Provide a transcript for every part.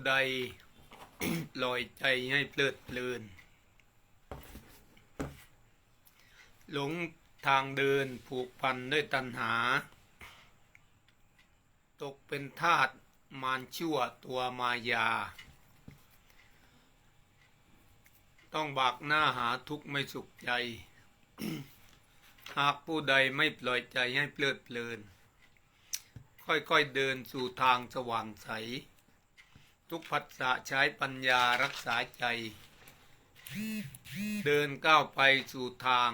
ู้ใดลอยใจให้เพลิดเพลิน หลงทางเดินผูกพันด้วยตัณหา ตกเป็นทาสมารชั่วตัวมายา ต้องบากหน้าหาทุกข์ไม่สุขใจ หากผู้ใดไม่ปล่อยใจให้เพลิดเพลิน ค่อยๆเดินสู่ทางสว่างใส ทุกผัสสะใช้ปัญญารักษาใจ เดินก้าวไปสู่ทาง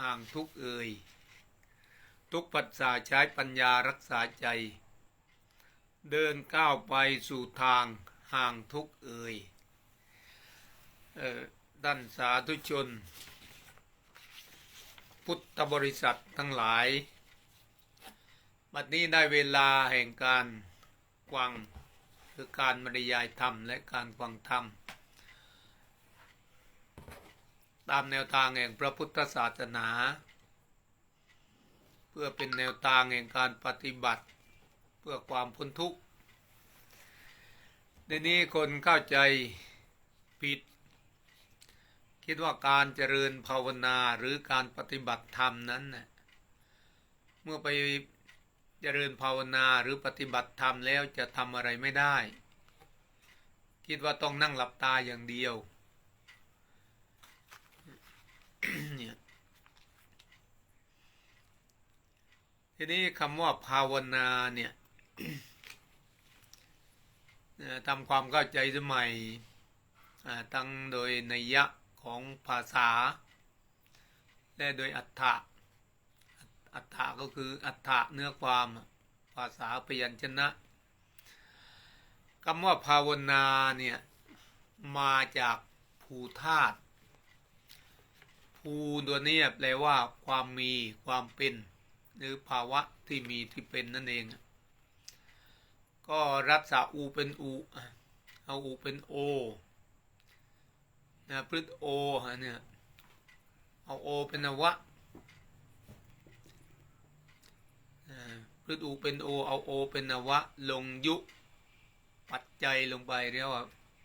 ห่างทุกเอ่ย ทุกผัสสะใช้ปัญญารักษาใจ เดินก้าวไปสู่ทาง ห่างทุกเอ่ยเอ่อด้านสาธุชน พุทธบริษัททั้งหลาย บัดนี้ได้เวลาแห่งการฟัง คือการบรรยายธรรมและการฟังธรรม ตามแนวทางแห่งพระพุทธศาสนา เพื่อเป็นแนวทางแห่งการปฏิบัติ เพื่อความพ้นทุกข์ในนี้คนเข้าใจผิด คิดว่าการเจริญภาวนาหรือการปฏิบัติธรรมนั้นน่ะเมื่อไป เจริญภาวนาหรือปฏิบัติธรรมแล้วจะทำอะไรไม่ได้ คิดว่าต้องนั่งหลับตาอย่างเดียวทีนี้คำว่าภาวนาเนี่ยทำความเข้าใจสมัยอ่าทั้งโดยนัยยะของภาษา และโดยอัฏฐะ อัฏฐะก็คืออัฏฐะเนื้อความภาษาพยัญชนะคำว่าภาวนาเนี่ยมาจากภูธาตุภูตัวนี้แปลว่าความมีความเป็น หรือภาวะที่มีที่เป็นนั่นเอง ก็รัศาอูเป็นอูเอาอูเป็นโอนะพฤษโอฮะเนี่ยเอาโอเป็นนวะอ่าพ ฤษอูเป็นโอเอาโอเป็นนวะ ลงยุ ปัจจัยลงไปเรียกว่า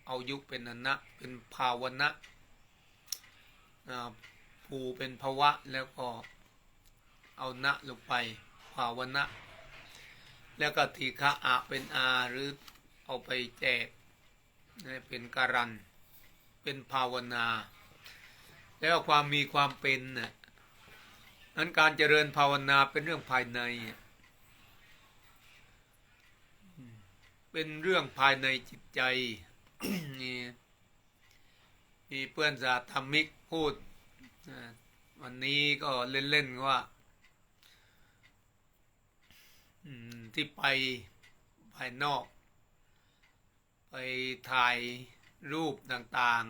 เอายุเป็นอนะเป็นภาวนะภูเป็นภวะแล้วก็เอานะลงไปภาวนะ แล้วก็ทีฆะอะเป็นอาหรือเอาไปแจกเป็นการัน เป็นภาวนา แล้วความมีความเป็นน่ะนั้นการเจริญภาวนาเป็นเรื่องภายในอะอืม เป็นเรื่องภายในจิตใจนี่มีเพื่อนสาธรรมิกพูดวันนี้ก็เล่นๆว่าที่ไปภายนอก ไปถ่ายรูปต่าง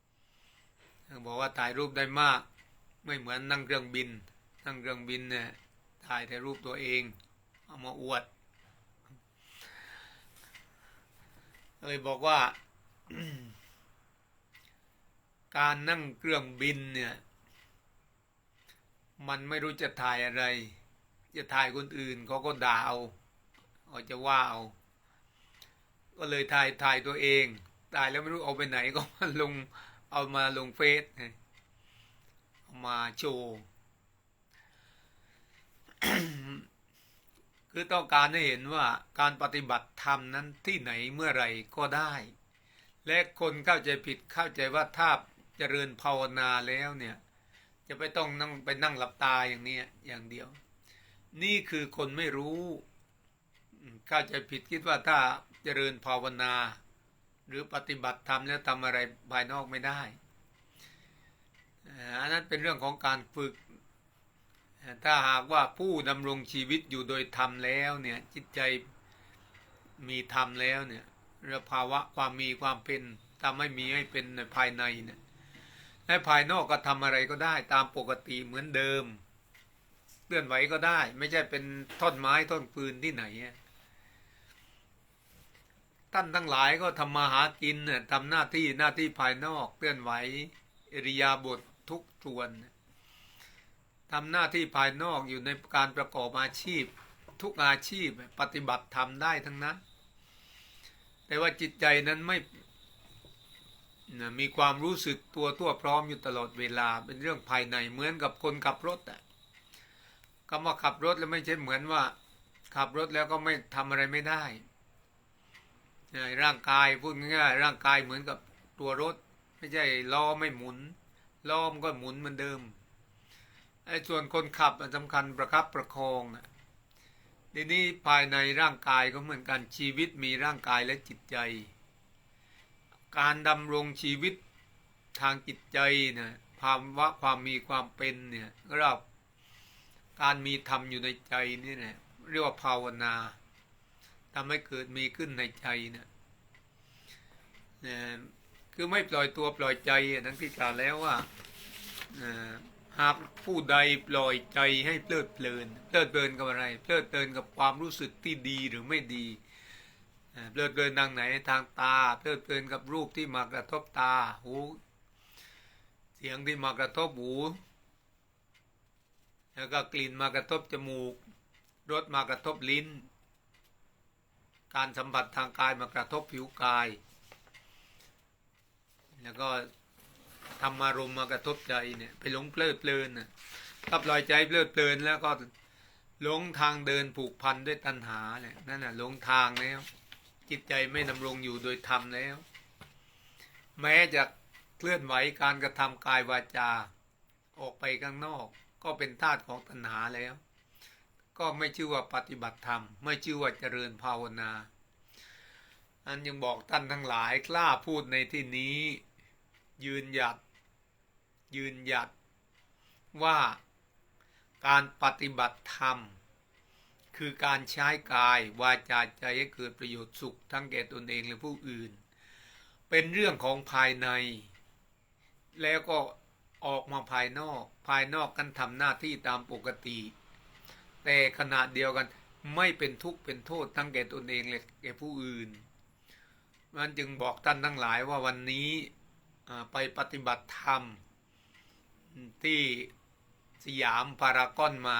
ๆบอกว่าถ่ายรูปได้มาก ไม่เหมือนนั่งเครื่องบิน นั่งเครื่องบินเนี่ยถ่ายแต่รูปตัวเอง เอามาอวด เลยบอกว่า การนั่งเครื่องบินเนี่ย มันไม่รู้จะถ่ายอะไร จะถ่ายคนอื่นเขาก็ด่าเอาเขาจะว่าเอา ก็เลยถ่ายถ่ายตัวเองถ่ายแล้วไม่รู้เอาไปไหนก็มาลงเอามาลงเฟซเอามาโชว์ คือต้องการให้เห็นว่าการปฏิบัติธรรมนั้นที่ไหนเมื่อไหร่ก็ได้ และคนเข้าใจผิดเข้าใจว่าถ้าเจริญภาวนาแล้วเนี่ยจะไปต้องนั่งไปนั่งหลับตาอย่างเนี้ยอย่างเดียว นี่คือคนไม่รู้เข้าใจผิดคิดว่าถ้าเจริญภาวนา หรือปฏิบัติธรรมแล้วทำอะไรภายนอกไม่ได้อันนั้นเป็นเรื่องของการฝึก ถ้าหากว่าผู้ดำรงชีวิตอยู่โดยธรรมแล้วเนี่ยจิตใจมีธรรมแล้วเนี่ยรื่องภาวะความมีความเป็นทำให้มีให้เป็นในภายในเนี่ยและภายนอกก็ทำอะไรก็ได้ตามปกติเหมือนเดิมเคลื่อนไหวก็ได้ ไม่ใช่เป็นท่อนไม้ท่อนปืนที่ไหนท่านทั้งหลายก็ทำมาหากินเนี่ยทำหน้าที่หน้าที่ภายนอกเคลื่อนไหวอริยาบถทุกส่วน ทำหน้าที่ภายนอกอยู่ในการประกอบอาชีพ ทุกอาชีพปฏิบัติทำได้ทั้งนั้น แต่ว่าจิตใจนั้นไม่นะมีความรู้สึกตัวทั่วพร้อมอยู่ตลอดเวลาเป็นเรื่องภายในเหมือนกับคนขับรถอะคำว่าขับรถแล้วไม่ใช่เหมือนว่า ขับรถแล้วก็ไม่ทำอะไรไม่ได้ร่างกายพูดง่ายๆร่างกายเหมือนกับตัวรถ ไม่ใช่ล้อไม่หมุนล้อมนก็หมุนเหมือนเดิม ไอ้ส่วนคนขับมันสำคัญประคับประคองนะทีนี้ภายในร่างกายก็เหมือนกันชีวิตมีร่างกายและจิตใจ การดำรงชีวิตทางจิตใจนะความว่าความมีความเป็นเนี่ยเรียกาการมีธรรมอยู่ในใจนี่แหละเรียกว่าภาวนาทำให้เกิดมีขึ้นในใจนะนะคือไม่ปล่อยตัวปล่อยใจทั้งที่กล่าวแล้วว่าอ่า หากผู้ใดปล่อยใจให้เพลิดเพลิน เพลิดเพลินกับอะไร เพลิดเพลินกับความรู้สึกที่ดีหรือไม่ดีเพลิดเพลินทางไหนทางตา เพลิดเพลินกับรูปที่มากระทบตาหู เสียงที่มากระทบหูแล้วก็กลิ่นมากระทบจมูกรสมากระทบลิ้น การสัมผัสทางกายมากระทบผิวกาย แล้วก็ ธรรมารมมากระทบใจเนี่ย ไปหลงเพลิดเพลินน่ะถ้าปล่อยใจเพลิดเพลินแล้วก็หลงทางเดินผูกพันด้วยตัณหาเนี่ยนั่นน่ะหลงทางแล้ว จิตใจไม่ดำรงอยู่โดยธรรมแล้ว แม้จะเคลื่อนไหวการกระทำกายวาจา ออกไปข้างนอก ก็เป็นธาตุของตัณหาแล้ว ก็ไม่ชื่อว่าปฏิบัติธรรม ไม่ชื่อว่าเจริญภาวนา อันยังบอกท่านทั้งหลายกล้าพูดในที่นี้ ยืนหยัด ยืนหยัดว่าการปฏิบัติธรรม คือการใช้กายวาจาใจให้เกิดประโยชน์สุขทั้งแก่ตนเองและผู้อื่น เป็นเรื่องของภายใน แล้วก็ออกมาภายนอก ภายนอกกันทำหน้าที่ตามปกติ แต่ขณะเดียวกันไม่เป็นทุกข์เป็นโทษทั้งแก่ตนเองและแก่ผู้อื่น มันจึงบอกท่านทั้งหลายว่าวันนี้ไปปฏิบัติธรรม ที่สยามพารากอนมา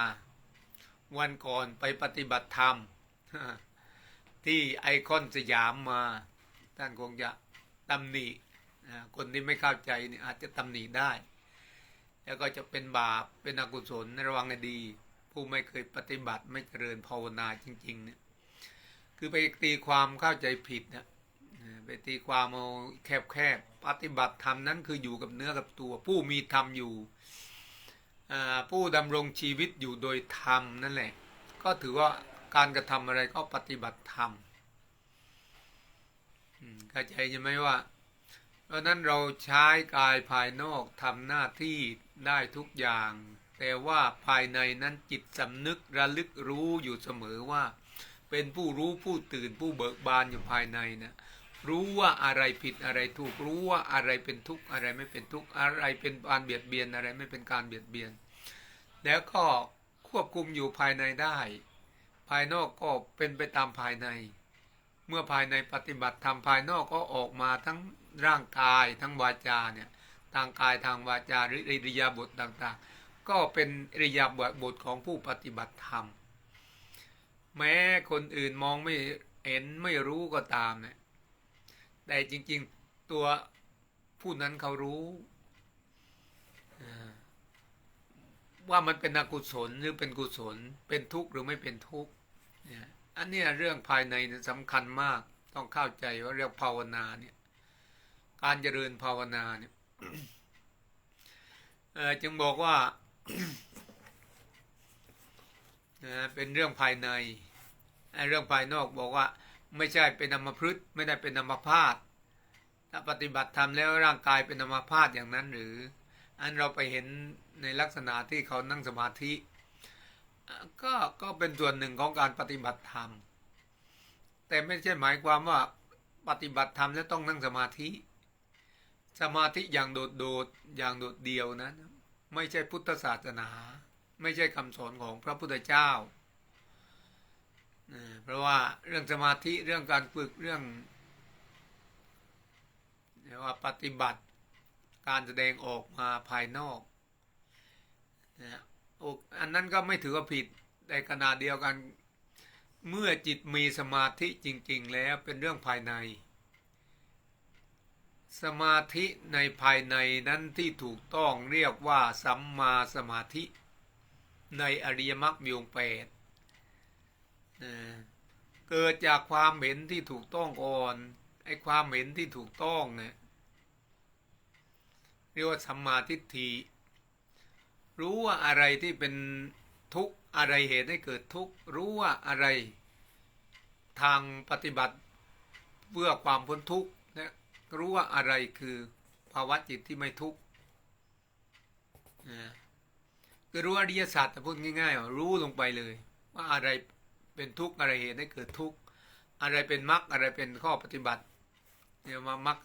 วันก่อนไปปฏิบัติธรรม ที่ไอคอนสยามมา ท่านคงจะตำหนิคนที่ไม่เข้าใจนี่อาจจะตำหนิได้ แล้วก็จะเป็นบาปเป็นอกุศลระวังให้ดี ผู้ไม่เคยปฏิบัติไม่เจริญภาวนาจริงๆเนี่ยคือไปตีความเข้าใจผิดนะ ไปตีความเอาแคบๆปฏิบัติธรรมนั้นคืออยู่กับเนื้อกับตัว ผู้มีธรรมอยู่ ผู้ดำรงชีวิตอยู่โดยธรรมนั่นแหละ ก็ถือว่าการกระทำอะไรก็ปฏิบัติธรรมเข้าใจใช่ไหมว่า เพราะนั้นเราใช้กายภายนอกทำหน้าที่ได้ทุกอย่าง แต่ว่าภายในนั้นจิตสำนึกระลึกรู้อยู่เสมอว่า เป็นผู้รู้ผู้ตื่นผู้เบิกบานอยู่ภายในนะ รู้ว่าอะไรผิดอะไรถูกรู้ว่าอะไรเป็นทุกข์อะไรไม่เป็นทุกข์อะไรเป็นการเบียดเบียนอะไรไม่เป็นการเบียดเบียน แล้วก็ควบคุมอยู่ภายในได้ ภายนอกก็เป็นไปตามภายใน เมื่อภายในปฏิบัติทำภายนอกก็ออกมาทั้งร่างกายทั้งวาจาเนี่ยทางกายทางวาจาหรืออิริยาบถต่างๆ ก็เป็นอิริยาบถของผู้ปฏิบัติธรรม แม้คนอื่นมองไม่เห็นไม่รู้ก็ตามเนี่ย แต่จริง ๆ ตัวผู้นั้นเขารู้ว่ามันเป็นอกุศลหรือเป็นกุศล เป็นทุกข์หรือไม่เป็นทุกข์เนี่ยอันนี้เรื่องภายในสำคัญมาก ต้องเข้าใจว่าเรียกภาวนาเนี่ย การเจริญภาวนาเนี่ยจึงบอกว่าเป็นเรื่องภายใน เรื่องภายนอกบอกว่า ไม่ใช่เป็นอมพฤษไม่ได้เป็นอมพาตถ้าปฏิบัติทำแล้วร่างกายเป็นอมพาตอย่างนั้นหรือ อันเราไปเห็นในลักษณะที่เขานั่งสมาธิก็ก็เป็นส่วนหนึ่งของการปฏิบัติธรรม แต่ไม่ใช่หมายความว่าปฏิบัติธรรมแล้วต้องนั่งสมาธิ สมาธิอย่างโดดโดดอย่างโดดเดียวนะไม่ใช่พุทธศาสนา ไม่ใช่คำสอนของพระพุทธเจ้า เพราะว่าเรื่องสมาธิเรื่องการฝึกเรื่องเรียกว่าปฏิบัติการแสดงออกมาภายนอกนะอันนั้นก็ไม่ถือว่าผิดในขณะเดียวกัน เมื่อจิตมีสมาธิจริง ๆ แล้วเป็นเรื่องภายใน สมาธิในภายในนั้นที่ถูกต้องเรียกว่าสัมมาสมาธิ ในอริยมรรคมีองค์แปด เกิดจากความเห็นที่ถูกต้องก่อนไอ้ความเห็นที่ถูกต้องเนี่ยเรียกว่าสัมมาทิฏฐิรู้ว่าอะไรที่เป็นทุกข์อะไรเหตุให้เกิดทุกข์รู้ว่าอะไรทางปฏิบัติเพื่อความพ้นทุกข์นะรู้ว่าอะไรคือภาวะจิตที่ไม่ทุกข์นะคือรู้อริยสัจแต่พูดง่ายๆรู้ลงไปเลย ว่าอะไร เป็นทุกข์อะไรเหตุให้เกิดทุกข์อะไรเป็นมรรคอะไรเป็นข้อปฏิบัติเนี่ยมามรรค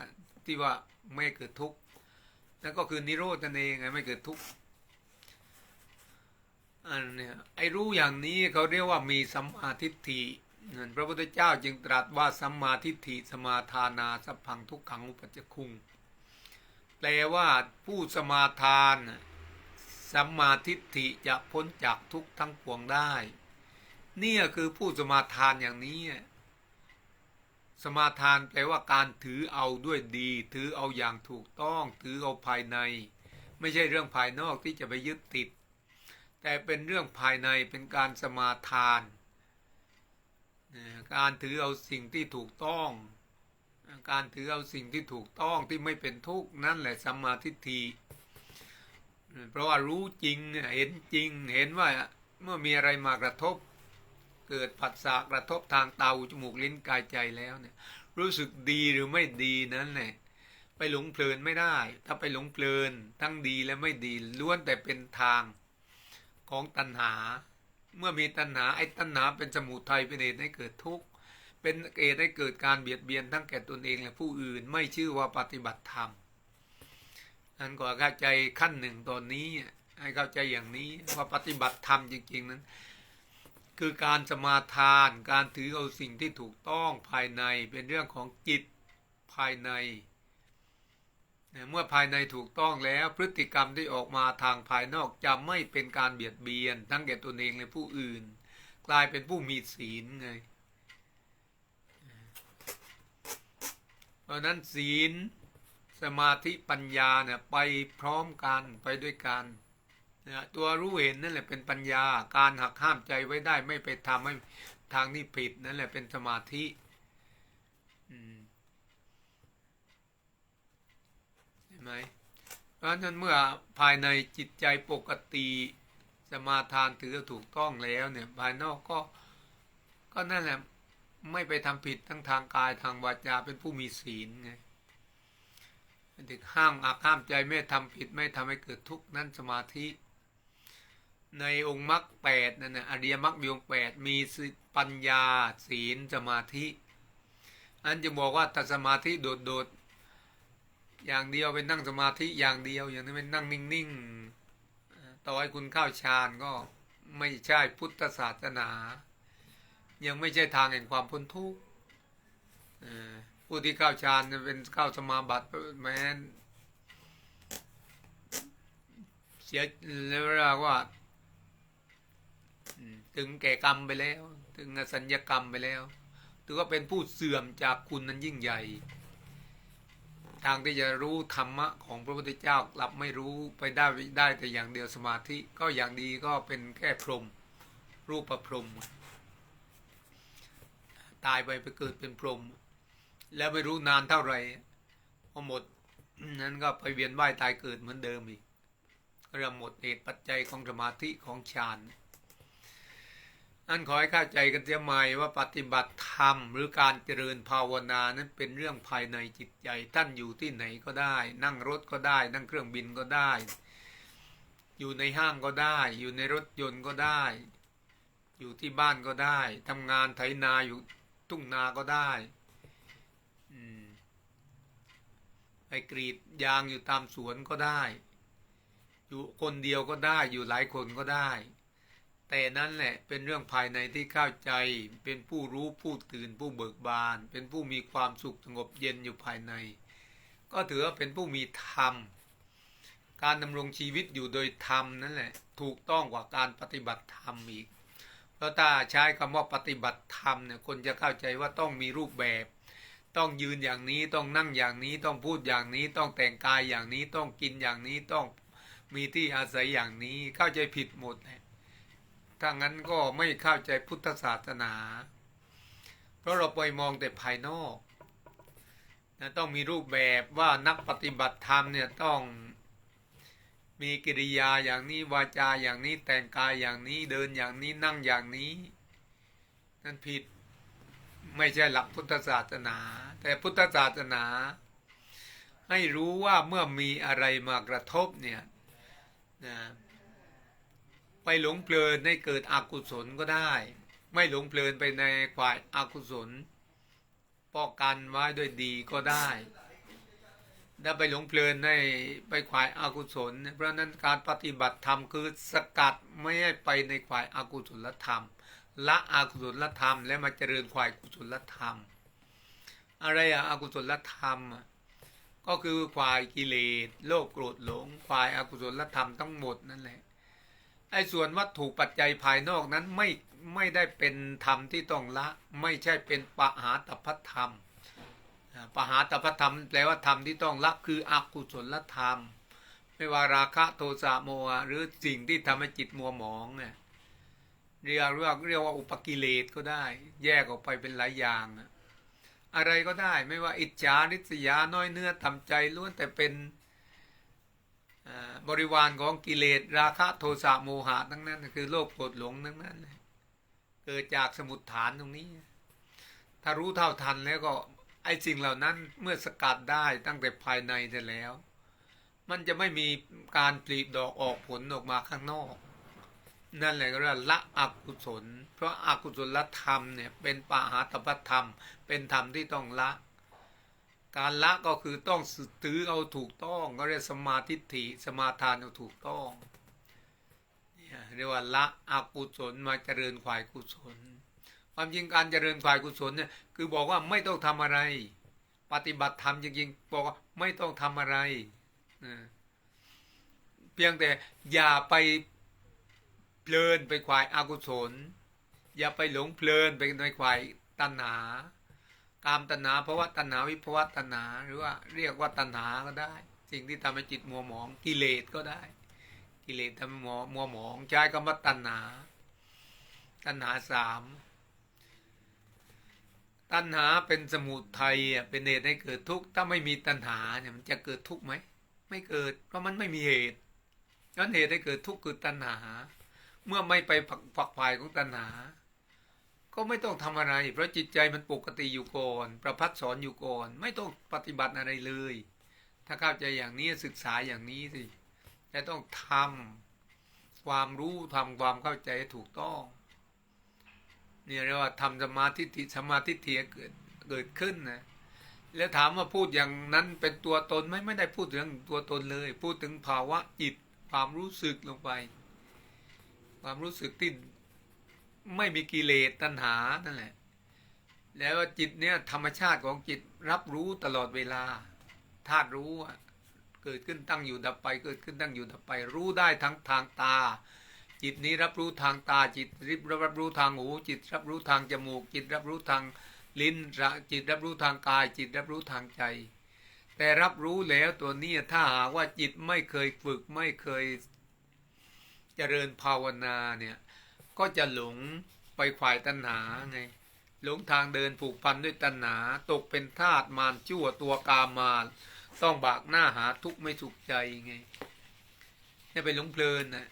ที่ว่าไม่เกิดทุกข์นั่นก็คือนิโรธนั่นเองไงไม่เกิดทุกข์อันเนี่ยไอ้รู้อย่างนี้เขาเรียกว่ามีสัมมาทิฏฐินั่นพระพุทธเจ้าจึงตรัสว่าสัมมาทิฏฐิสมาทานาสัพพังทุกขังอุปจจคุง แปลว่าผู้สมาทานสัมมาทิฏฐิจะพ้นจากทุกข์ทั้งปวงได้ นี่คือผู้สมาทานอย่างนี้ สมาทานแปลว่าการถือเอาด้วยดี ถือเอาอย่างถูกต้อง ถือเอาภายใน ไม่ใช่เรื่องภายนอกที่จะไปยึดติด แต่เป็นเรื่องภายในเป็นการสมาทาน การถือเอาสิ่งที่ถูกต้อง การถือเอาสิ่งที่ถูกต้องที่ไม่เป็นทุกข์นั่นแหละสัมมาทิฏฐิเพราะว่ารู้จริงเห็นจริงเห็นว่าเมื่อมีอะไรมากระทบ เกิดผัสสะกระทบทางเตาจมูกลิ้นกายใจแล้วเนี่ยรู้สึกดีหรือไม่ดีนั้นแหละไปหลงเพลินไม่ได้ ถ้าไปหลงเพลินทั้งดีและไม่ดีล้วนแต่เป็นทางของตัณหา เมื่อมีตัณหาไอ้ตัณหาเป็นสมุทัยเป็นเหตุให้เกิดทุกข์เป็นเหตุให้เกิดการเบียดเบียนทั้งแก่ตนเองและผู้อื่นไม่ชื่อว่าปฏิบัติธรรมนั่นก็เข้าใจขั้นหนึ่งตอนนี้ให้เข้าใจอย่างนี้ว่าปฏิบัติธรรมจริงๆนั้น คือการสมาทาน การถือเอาสิ่งที่ถูกต้องภายในเป็นเรื่องของจิตภายใน เมื่อภายในถูกต้องแล้วพฤติกรรมที่ออกมาทางภายนอกจะไม่เป็นการเบียดเบียน ทั้งแก่ตนเองและผู้อื่น กลายเป็นผู้มีศีลไง เพราะนั้นศีลสมาธิปัญญาเนี่ยไปพร้อมกันไปด้วยกัน นะตัวรู้เห็นนั่นแหละเป็นปัญญาการหักห้ามใจไว้ได้ไม่ไปทำให้ทางนี้ผิดนั่นแหละเป็นสมาธิเห็นไหมเพราะฉะนั้นเมื่อภายในจิตใจปกติสมาทานถือถูกต้องแล้วเนี่ยภายนอกก็ก็นั่นแหละไม่ไปทำผิดทั้งทางกายทางวาจาเป็นผู้มีศีลไงถึงห้ามอักห้ามใจไม่ทำผิดไม่ทำให้เกิดทุกข์นั่นสมาธิ ในองค์มรรคแปดนั่นนะอริยมรรคมีองค์แปดมีปัญญาศีลสมาธิ อันจะบอกว่าถ้าสมาธิโดดๆ อย่างเดียวเป็นนั่งสมาธิอย่างเดียว อย่างนี้เป็นนั่งนิ่งๆ ต่อให้คุณเข้าฌานก็ไม่ใช่พุทธศาสนา ยังไม่ใช่ทางแห่งความพ้นทุกข์ผู้ที่เข้าฌานเป็นเข้าสมาบัติแม้เสียเรียกว่า ถึงแก่กรรมไปแล้ว ถึงสัญญกรรมไปแล้ว ถือว่าเป็นผู้เสื่อมจากคุณนั้นยิ่งใหญ่ ทางที่จะรู้ธรรมะของพระพุทธเจ้ากลับไม่รู้ไปได้ได้แต่อย่างเดียวสมาธิก็อย่างดีก็เป็นแค่พรหมรูปประพรหมตายไปไปเกิดเป็นพรหมแล้วไม่รู้นานเท่าไหร่พอหมดนั้นก็ไปเวียนว่ายตายเกิดเหมือนเดิมอีกเริ่มหมดเหตุปัจจัยของสมาธิของฌาน นั่นขอให้เข้าใจกันเสียใหม่ว่าปฏิบัติธรรมหรือการเจริญภาวนานั้นเป็นเรื่องภายในจิตใจท่านอยู่ที่ไหนก็ได้ นั่งรถก็ได้ นั่งเครื่องบินก็ได้ อยู่ในห้างก็ได้ อยู่ในรถยนต์ก็ได้ อยู่ที่บ้านก็ได้ทำงานไถนาอยู่ทุ่งนาก็ได้ไปกรีดยางอยู่ตามสวนก็ได้ อยู่คนเดียวก็ได้ อยู่หลายคนก็ได้ แต่นั้นแหละเป็นเรื่องภายในที่เข้าใจ เป็นผู้รู้ผู้ตื่นผู้เบิกบาน เป็นผู้มีความสุขสงบเย็นอยู่ภายใน ก็ถือว่าเป็นผู้มีธรรม การดำรงชีวิตอยู่โดยธรรมนั่นแหละถูกต้องกว่าการปฏิบัติธรรมอีกเพราะถ้าใช้คำว่าปฏิบัติธรรมเนี่ยคนจะเข้าใจว่าต้องมีรูปแบบ ต้องยืนอย่างนี้ต้องนั่งอย่างนี้ต้องพูดอย่างนี้ต้องแต่งกายอย่างนี้ต้องกินอย่างนี้ต้องมีที่อาศัยอย่างนี้เข้าใจผิดหมดเลย ถ้างั้นก็ไม่เข้าใจพุทธศาสนา เพราะเราไปมองแต่ภายนอกนะต้องมีรูปแบบว่านักปฏิบัติธรรมเนี่ยต้องมีกิริยาอย่างนี้วาจาอย่างนี้แต่งกายอย่างนี้เดินอย่างนี้นั่งอย่างนี้ นั่นผิดไม่ใช่หลักพุทธศาสนา แต่พุทธศาสนา ให้รู้ว่าเมื่อมีอะไรมากระทบเนี่ยนะ ไปหลงเพลินให้เกิดอกุศลก็ได้ ไม่หลงเพลินไปในฝ่ายอากุศลป้องกันไว้ด้วยดีก็ได้ถ้าไปหลงเพลินในไปขวายอากุศล เพราะนั้นการปฏิบัติธรรมคือสกัดไม่ให้ไปในขวายอากุศลธรรม ละอากุศลธรรม และมาเจริญขวายกุศลธรรม อะไรอะอากุศลธรรม ก็คือควายกิเลสโลภโกรธหลงควายอากุศลธรรมทั้งหมดนั่นแหละ ไอ้ส่วนวัตถุปัจจัยภายนอกนั้นไม่ไม่ได้เป็นธรรมที่ต้องละ ไม่ใช่เป็นปหาตพัธรรมปหาตพัธรรมแปลว่าธรรมที่ต้องละคืออกุศลธรรม ไม่ว่าราคะโทสะโมหะหรือสิ่งที่ทำให้จิตมัวหมองเนี่ยเรียกว่าเรียกว่าอุปกิเลสก็ได้ แยกออกไปเป็นหลายอย่างอะอะไรก็ได้ ไม่ว่าอิจฉาริษยาน้อยเนื้อทำใจล้วนแต่เป็น บริวารของกิเลสราคะโทสะโมหะทั้งนั้น คือโลภโกรธหลงทั้งนั้นเลยเกิดจากสมุดฐานตรงนี้ ถ้ารู้เท่าทันแล้วก็ไอ้สิ่งเหล่านั้นเมื่อสกัดได้ตั้งแต่ภายในได้แล้ว มันจะไม่มีการปลีดอกออกผลออกมาข้างนอก นั่นแหละก็เรียกละอกุศล เพราะอากุศลธรรมเนี่ยเป็นปาหาตปธรรม เป็นธรรมที่ต้องละ การละก็คือต้องถือเอาถูกต้องก็เรียกสมาธิฐิสมาทานเอาถูกต้องเนี่ยเรียกว่าละอกุศลมาเจริญควายกุศล ความจริงการเจริญฝ่ายกุศลเนี่ยคือบอกว่าไม่ต้องทำอะไร ปฏิบัติธรรมจริงๆบอกว่าไม่ต้องทำอะไรเพียงแต่อย่าไปเพลินไปควายอากุศล อย่าไปหลงเพลินไปในควายตัณหา กามตัณหาเพราะว่าตัณหาวิภวะตัณหาหรือว่าเรียกว่าตัณหาก็ได้ สิ่งที่ทำให้จิตมัวหมองกิเลสก็ได้ กิเลสทำให้มัวมัวหมองใช้คำว่าตัณหา ตัณหาสามตัณหาเป็นสมุทัยเป็นเหตุให้เกิดทุกข์ถ้าไม่มีตัณหาเนี่ยมันจะเกิดทุกข์ไหมไม่เกิดเพราะมันไม่มีเหตุนั้นเหตุให้เกิดทุกข์คือตัณหา เมื่อไม่ไปฝักฝักฝ่ายของตัณหา ก็ไม่ต้องทำอะไร เพราะจิตใจมันปกติอยู่ก่อน ประพัดสอนอยู่ก่อน ไม่ต้องปฏิบัติอะไรเลย ถ้าเข้าใจอย่างนี้ศึกษาอย่างนี้สิแต่ต้องทำความรู้ทำความเข้าใจถูกต้องเนี่ยเรียกว่าทำสมาธิิสมาธิเทียเกิดเกิดขึ้นนะแล้วถามว่าพูดอย่างนั้นเป็นตัวตนไหมไม่ได้พูดถึงตัวตนเลย พูดถึงภาวะจิตความรู้สึกลงไป ความรู้สึกที่ ไม่มีกิเลสตัณหานั่นแหละ แล้วจิตเนี่ยธรรมชาติของจิตรับรู้ตลอดเวลาธาตุรู้เกิดขึ้นตั้งอยู่ดับไป เกิดขึ้นตั้งอยู่ดับไป รู้ได้ทั้งทางตา จิตนี้รับรู้ทางตา จิตริบรับรู้ทางหู จิตรับรู้ทางจมูก จิตรับรู้ทางลิ้นจิตรับรู้ทางกาย จิตรับรู้ทางใจ แต่รับรู้แล้วตัวนี้ถ้าหากว่าจิตไม่เคยฝึกไม่เคยเจริญภาวนาเนี่ย ก็จะหลงไปขวายตัณหาไงหลงทางเดินผูกพันด้วยตัณหา ตกเป็นทาสมารชั่วตัวกามมาต้องบากหน้าหาทุกข์ไม่สุขใจไงเนี่ยไปหลงเพลินนะ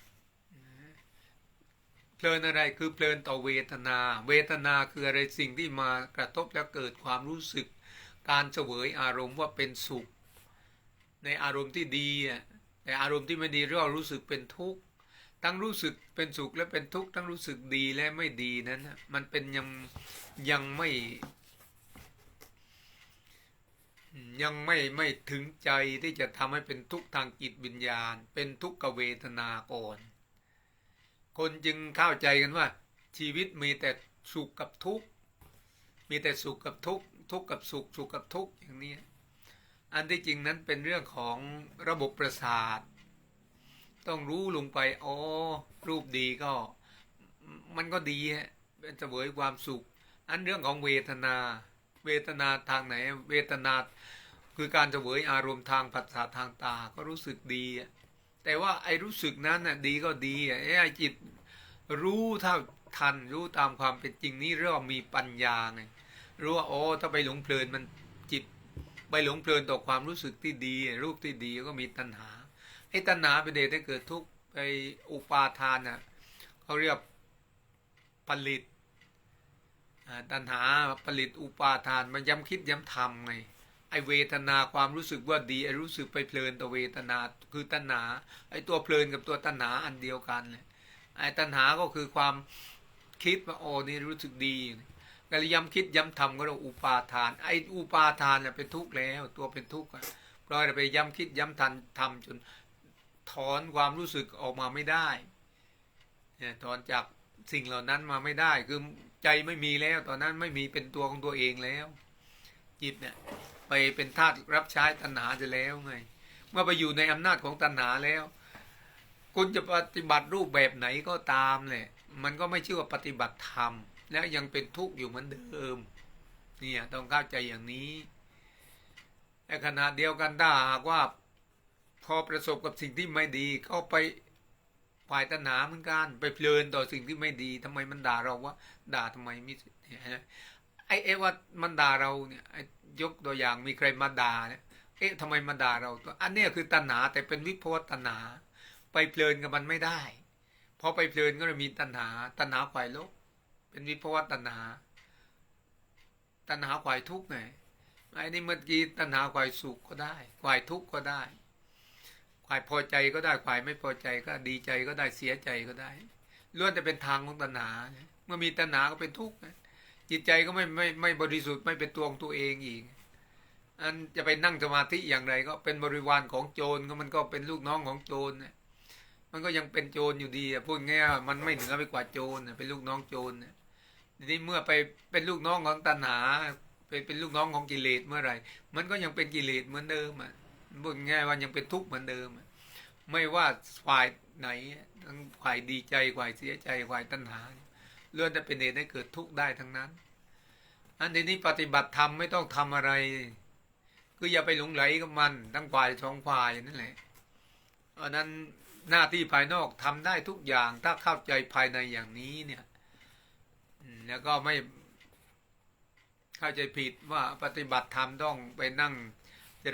เพลินอะไรคือเพลินต่อเวทนา เวทนาคืออะไรสิ่งที่มากระทบแล้วเกิดความรู้สึก การเสวยอารมณ์ว่าเป็นสุข ในอารมณ์ที่ดีแต่อารมณ์ที่ไม่ดีเรารู้สึกเป็นทุกข์ ทั้งรู้สึกเป็นสุขและเป็นทุกข์ทั้งรู้สึกดีและไม่ดีนั้นมันเป็นยังยังไม่ยังไม่ไม่ถึงใจที่จะทำให้เป็นทุกข์ทางจิตวิญญาณ เป็นทุกขเวทนาก่อนคนจึงเข้าใจกันว่า ชีวิตมีแต่สุขกับทุกข์มีแต่สุขกับทุกข์ทุกข์กับสุขสุขกับทุกข์อย่างนี้ อันที่จริงนั้นเป็นเรื่องของระบบประสาท ต้องรู้ลงไป อ๋อ รูปดีก็ มันก็ดีฮะเป็นเสวยความสุข อันเรื่องของเวทนา เวทนาทางไหน เวทนา คือการเสวยอารมณ์ทางผัสสะทางตา ก็รู้สึกดี แต่ว่าไอ้รู้สึกนั้นน่ะดีก็ดีไอ้จิตรู้เท่าทันรู้ตามความเป็นจริงนี่เรียกว่ามีปัญญาไงรู้ว่าโอ้ถ้าไปหลงเพลินมันจิต ไปหลงเพลินต่อความรู้สึกที่ดี รูปที่ดีก็มีตัณหา ไอ้ตัณหาเป็นเหตุให้เกิดทุกข์ไปอุปาทานน่ะเขาเรียกผลิตตัณหาผลิตอุปาทาน มันย้ำคิดย้ำทำไงไอเวทนาความรู้สึกว่าดีไอรู้สึกไปเพลินต่อเวทนาคือตัณหาไอตัวเพลินกับตัวตัณหาอันเดียวกันเลยไอตัณหาก็คือความคิดว่าโอ้นี่รู้สึกดีก็เลยย้ำคิดย้ำทำก็เรียกอุปาทาน ไออุปาทานเนี่ยเป็นทุกข์แล้ว ตัวเป็นทุกข์เพราะเราไปย้ำคิดย้ำทันทำจน ถอนความรู้สึกออกมาไม่ได้เนี่ยถอนจากสิ่งเหล่านั้นมาไม่ได้ คือใจไม่มีแล้ว ตอนนั้นไม่มีเป็นตัวของตัวเองแล้ว จิตเนี่ย ไปเป็นทาสรับใช้ตัณหาจะแล้วไง เมื่อไปอยู่ในอำนาจของตัณหาแล้ว คุณจะปฏิบัติรูปแบบไหนก็ตามเลยมันก็ไม่ชื่อว่าปฏิบัติธรรม และยังเป็นทุกข์อยู่เหมือนเดิม เนี่ยต้องเข้าใจอย่างนี้ในขณะเดียวกันถ้าหากว่า อประสบกับสิ่งที่ไม่ดีเข้าไปฝ่ายตัณหาเหมือนกัน ไปเพลินต่อสิ่งที่ไม่ดีทำไมมันด่าเราวะด่าทำไมมิเนี่ยไอ้เอ๊ะว่ามันด่าเราเนี่ยยกตัวอย่างมีใครมาด่าเนี่ยเอ๊ะทำไมมาด่าเราอันนี้คือตัณหาแต่เป็นวิภวตัณหา ไปเพลินกับมันไม่ได้พอไปเพลินก็เลยมีตัณหาตัณหาฝ่ายลบเป็นวิภวตัณหา ตัณหาฝ่ายทุกข์ไงไอ้นี่เมื่อกี้ตัณหาฝ่ายสุขก็ได้ฝ่ายทุกข์ก็ได้ ฝ่ายพอใจก็ได้ฝ่ายไม่พอใจก็ดีใจก็ได้เสียใจก็ได้ล้วนแต่เป็นทางของตัณหาเมื่อมีตัณหาก็เป็นทุกข์จิตใจก็ไม่ไม่ไม่บริสุทธิ์ไม่เป็นตัวของตัวเองอีกอันจะไปนั่งสมาธิอย่างไรก็เป็นบริวารของโจรก็มันก็เป็นลูกน้องของโจรนี่มันก็ยังเป็นโจรอยู่ดีพูดง่ายมันไม่เหนือไปกว่าโจรเป็นลูกน้องโจรนี่ยทีนี้เมื่อไปเป็นลูกน้องของตัณหาเป็นเป็นลูกน้องของกิเลสเมื่อไหร่ มันก็ยังเป็นกิเลสเหมือนเดิมอะ พูดง่ายว่ายังเป็นทุกข์เหมือนเดิม ไม่ว่าฝ่ายไหนทั้งฝ่ายดีใจฝ่ายเสียใจฝ่ายตัณหาล้วนแต่เป็นเหตุให้เกิดทุกข์ได้ทั้งนั้น อันนี้ปฏิบัติธรรมไม่ต้องทำอะไร คืออย่าไปหลงไหลกับมัน ทั้งฝ่ายสองฝ่ายนั่นแหละเพราะนั้นหน้าที่ภายนอกทำได้ทุกอย่าง ถ้าเข้าใจภายในอย่างนี้เนี่ยแล้วก็ไม่เข้าใจผิดว่าปฏิบัติธรรมต้องไปนั่ง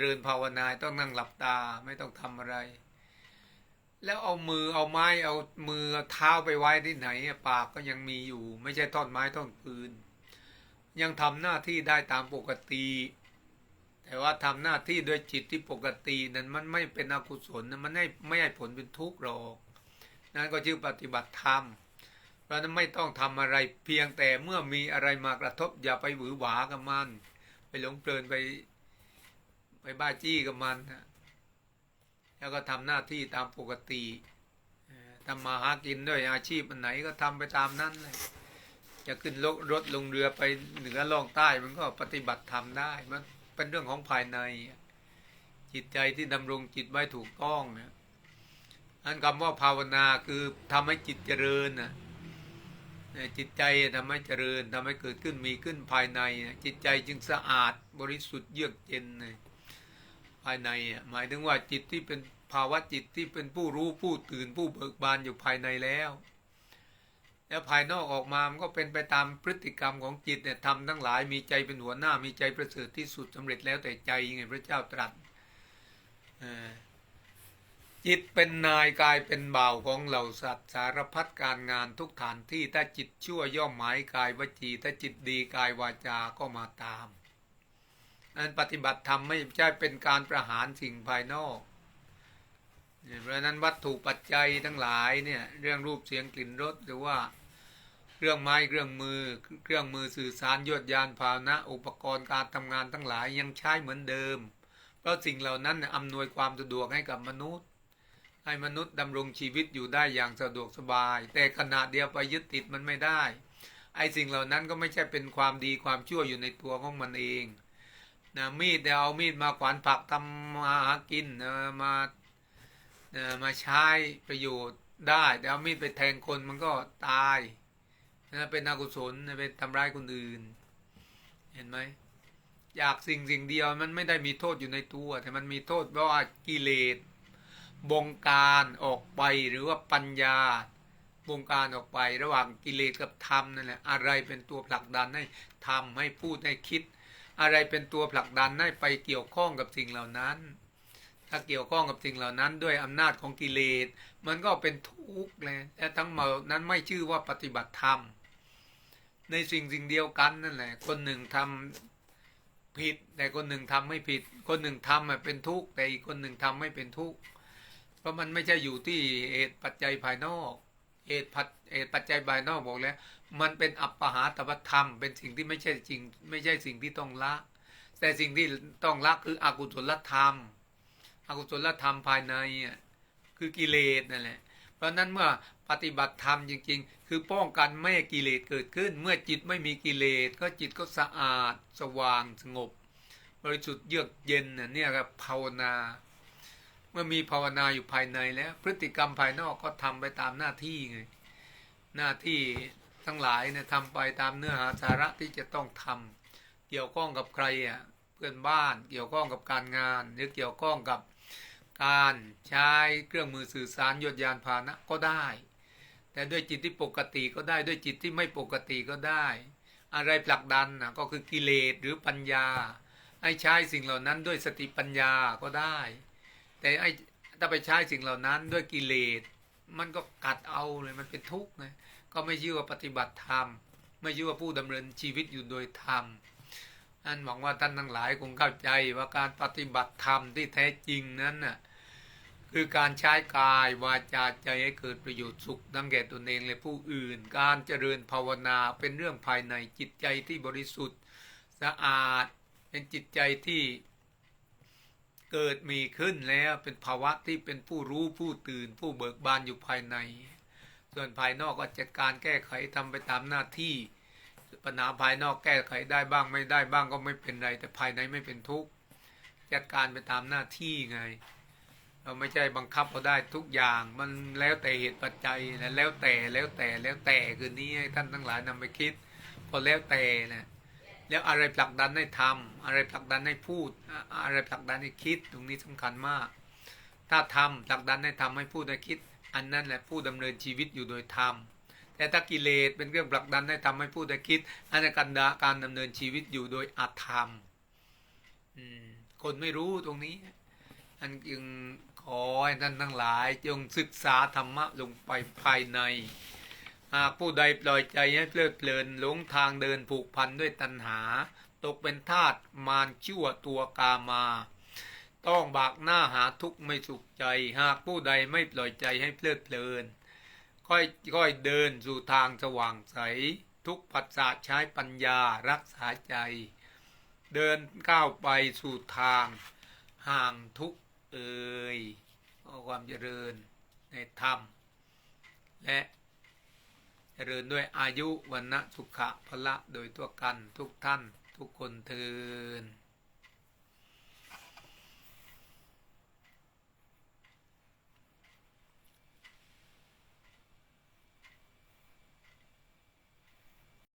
ริญภาวนาต้องนั่งหลับตาไม่ต้องทำอะไร แล้วเอามือเอาไม้เอามือเท้าไปไว้ที่ไหนปากก็ยังมีอยู่ ไม่ใช่ท่อนไม้ท่อนปืน ยังทำหน้าที่ได้ตามปกติ แต่ว่าทำหน้าที่ด้วยจิตที่ปกตินั้นมันไม่เป็นอกุศลมันไม่ไม่ให้ผลเป็นทุกข์หรอกนั่นก็ชื่อปฏิบัติธรรมเราะไม่ต้องทำอะไรเพียงแต่เมื่อมีอะไรมากระทบอย่าไปหวือหวากับมัน ไปหลงเพลินไป ไปบ้าจี้กับมันนะแล้วก็ทำหน้าที่ตามปกติทำมาหากินด้วยอาชีพอันไหนก็ทำไปตามนั้นเลยจะขึ้นรถรถลงเรือไปเหนือล่องใต้มันก็ปฏิบัติทำได้ มันเป็นเรื่องของภายใน จิตใจที่ดำรงจิตไว้ถูกต้องเนี่ยอันคำว่าภาวนาคือทำให้จิตเจริญนะจิตใจทำให้เจริญทำให้เกิดขึ้นมีขึ้นภายใน จิตใจจึงสะอาดบริสุทธิ์เยือกเย็นเลย ภายในหมายถึงว่าจิตที่เป็นภาวะจิตที่เป็นผู้รู้ผู้ตื่นผู้เบิกบานอยู่ภายในแล้ว แล้วภายนอกออกมามันก็เป็นไปตามพฤติกรรมของจิตเนี่ยทำทั้งหลายมีใจเป็นหัวหน้ามีใจประเสริฐที่สุดสำเร็จแล้วแต่ใจยังไงพระเจ้าตรัสจิตเป็นนายกายเป็นเบาของเหล่าสัตว์สารพัดการงานทุกฐานที่ถ้าจิตชั่วย่อมหมายกายวจี ถ้าจิตดีกายวาจาก็มาตาม นั้นปฏิบัติธรรมไม่ใช่เป็นการประหารสิ่งภายนอกเพราะนั้นวัตถุปัจจัยทั้งหลายเนี่ยเรื่องรูปเสียงกลิ่นรสหรือว่าเครื่องไม้เครื่องมือเครื่องมือสื่อสารยวดยานพาหนะ อุปกรณ์การทำงานทั้งหลายยังใช้เหมือนเดิม เพราะสิ่งเหล่านั้นอำนวยความสะดวกให้กับมนุษย์ ให้มนุษย์ดำรงชีวิตอยู่ได้อย่างสะดวกสบาย แต่ขณะเดียวไปยึดติดมันไม่ได้ ไอ้สิ่งเหล่านั้นก็ไม่ใช่เป็นความดีความชั่วอยู่ในตัวของมันเอง นะมีดเอามีดมาขวานผักทำมาหากินนะมามาใช้ประโยชน์ได้แต่เอามีดไปแทงคนมันก็ตายนะเป็นอกุศลนะเป็นทำร้ายคนอื่น เห็นไหมอยากสิ่งสิ่งเดียวมันไม่ได้มีโทษอยู่ในตัว แต่มันมีโทษเพราะว่ากิเลสบงการออกไปหรือว่าปัญญาบงการออกไประหว่างกิเลสกับธรรมนั่นแหละอะไรเป็นตัวผลักดันให้ทำให้พูดให้คิด อะไรเป็นตัวผลักดันให้ไปเกี่ยวข้องกับสิ่งเหล่านั้น ถ้าเกี่ยวข้องกับสิ่งเหล่านั้น ด้วยอำนาจของกิเลส มันก็เป็นทุกข์เลยและทั้งหมดนั้นไม่ชื่อว่าปฏิบัติธรรม ในสิ่งสิ่งเดียวกันนั่นแหละ คนหนึ่งทำผิด แต่คนหนึ่งทำไม่ผิด คนหนึ่งทำเป็นทุกข์แต่อีกคนหนึ่งทำไม่เป็นทุกข์เพราะมันไม่ใช่อยู่ที่เหตุปัจจัยภายนอกเหตุปัจเหตุปัจจัยภายนอกบอกแล้ว มันเป็นอัปปหาตปธรรม เป็นสิ่งที่ไม่ใช่จริง ไม่ใช่สิ่งที่ต้องละ แต่สิ่งที่ต้องละคืออกุศลธรรมอกุศลธรรมภายในอะคือกิเลสนั่นแหละ เพราะนั้นเมื่อปฏิบัติธรรมจริง ๆ คือป้องกันไม่ให้กิเลสเกิดขึ้น เมื่อจิตไม่มีกิเลสก็จิตก็สะอาด สว่างสงบ บริสุทธิ์เยือกเย็นน่ะเนี่ยครับภาวนา เมื่อมีภาวนาอยู่ภายในแล้ว พฤติกรรมภายนอกก็ทำไปตามหน้าที่ไงหน้าที่ ทั้งหลายเนี่ยทำไปตามเนื้อหาสาระที่จะต้องทำเกี่ยวข้องกับใครอะเพื่อนบ้านเกี่ยวข้องกับการงาน หรือเกี่ยวข้องกับการใช้เครื่องมือสื่อสารยดยานพาหนะก็ได้ แต่ด้วยจิตที่ปกติก็ได้ด้วยจิตที่ไม่ปกติก็ได้ อะไรผลักดันนะก็คือกิเลสหรือปัญญาให้ใช้สิ่งเหล่านั้นด้วยสติปัญญาก็ได้ แต่ไอ้ถ้าไปใช้สิ่งเหล่านั้นด้วยกิเลสมันก็กัดเอาเลยมันเป็นทุกข์ไง ก็ไม่ชื่อว่าปฏิบัติธรรม ไม่ชื่อว่าผู้ดำเนินชีวิตอยู่โดยธรรมอันหวังว่าท่านทั้งหลายคงเข้าใจว่าการปฏิบัติธรรมที่แท้จริงนั้นน่ะคือการใช้กายวาจาใจให้เกิดประโยชน์สุขทั้งแก่ตนเองและผู้อื่น การเจริญภาวนาเป็นเรื่องภายในจิตใจที่บริสุทธิ์สะอาดเป็นจิตใจที่เกิดมีขึ้นแล้วเป็นภาวะที่เป็นผู้รู้ผู้ตื่นผู้เบิกบานอยู่ภายใน ส่วนภายนอกก็จัดการแก้ไขทำไปตามหน้าที่ ปัญหาภายนอกแก้ไขได้บ้างไม่ได้บ้างก็ไม่เป็นไร แต่ภายในไม่เป็นทุกข์จัดการไปตามหน้าที่ไง เราไม่ใช่บังคับเขาได้ทุกอย่าง มันแล้วแต่เหตุปัจจัยนะแล้วแต่แล้วแต่แล้วแต่คืนนี้ให้ท่านทั้งหลายนำไปคิดพอแล้วแต่นะแล้วอะไรผลักดันให้ทำอะไรผลักดันให้พูดอะอะไรผลักดันให้คิดตรงนี้สำคัญมาก ถ้าทำผลักดันให้ทำให้พูดให้คิด อันนั้นแหละผู้ดำเนินชีวิตอยู่โดยธรรม แต่ถ้ากิเลสเป็นเครื่องผลักดันให้ทำให้พูดให้คิดอันนั้นการดาการดำเนินชีวิตอยู่โดยอาธรรมคนไม่รู้ตรงนี้ อันจึงขอให้ท่านทั้งหลาย จงศึกษาธรรมะลงไปภายในหากผู้ใดปล่อยใจให้เพลิดเพลินหลงทางเดินผูกพันด้วยตัณหา ตกเป็นทาสมารชั่วตัวกามา ต้องบากหน้าหาทุกข์ไม่สุขใจ หากผู้ใดไม่ปล่อยใจให้เพลิดเพลิน ค่อยค่อยเดินสู่ทางสว่างใส ทุกปัสสะใช้ปัญญารักษาใจ เดินก้าวไปสู่ทาง ห่างทุกเอ่ยขอความเจริญในธรรม และเจริญด้วยอายุวันนะสุขะพละโดยตัวกันทุกท่านทุกคนเทิน